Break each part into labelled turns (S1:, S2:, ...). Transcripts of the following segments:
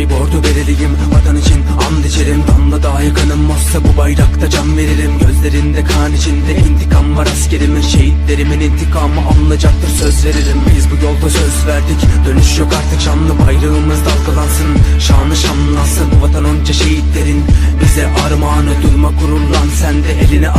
S1: Mavi bordo bereliyim vatan için and içerim. Damla dahi kanım olsa bu bayrakta can veririm. Gözlerinde kan içinde intikam var askerimin. Şehitlerimin intikamı alınacaktır. Söz veririm. Biz bu yolda söz verdik. Dönüş yok artık. Şanlı bayrağımız dalgalansın. Şanı şanlansın. Bu vatan onca şehitlerin Bize armağanı durma gururlan. Sen de eline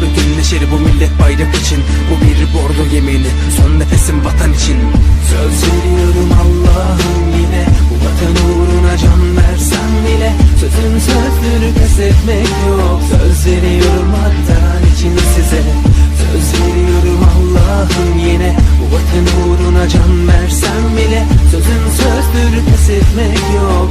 S1: Bütünleşir bu millet bayrak için. Bu bir bordo yemini son nefesim vatan için. Söz veriyorum Allah'ım yine Bu vatan uğruna can versem bile. Sözün sözdür pes etmek yok. Söz veriyorum vatan için size. Söz veriyorum Allah'ım yine Bu vatan uğruna can versem bile. Sözün sözdür pes etmek yok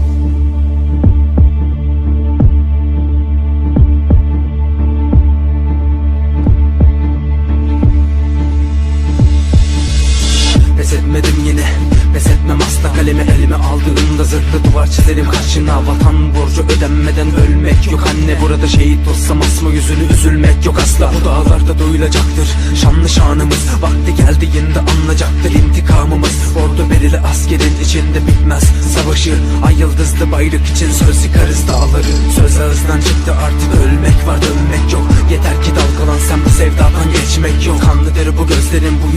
S1: etmedim yine. Pes etmem asla. Kalemi elime aldığımda Zırhlı duvar çizerim. Karşına Vatan borcu ödenmeden ölmek yok. Anne burada şehit olsam asma yüzünü üzülmek yok asla. Bu dağlarda duyulacaktır şanlı şanımız. Vakti geldiğinde anlayacaktır intikamımız. Ordu berili askerin içinde bitmez Savaşı. Ay yıldızlı bayrak için söz yıkarız dağları. Söz ağızdan çıktı artık ölmek var dönmek yok. Yeter ki dalgalansam bu sevdadan geçmek yok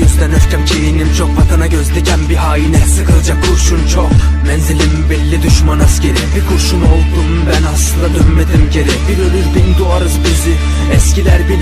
S1: yüzden öfkem kinim çok. Vatana göz diken bir haine. Sıkılacak kurşun çok. Menzilim belli düşman askeri. Bir kurşun oldum ben asla dönmedim geri. Bir ölür bin doğarız bizi. Eskiler bilir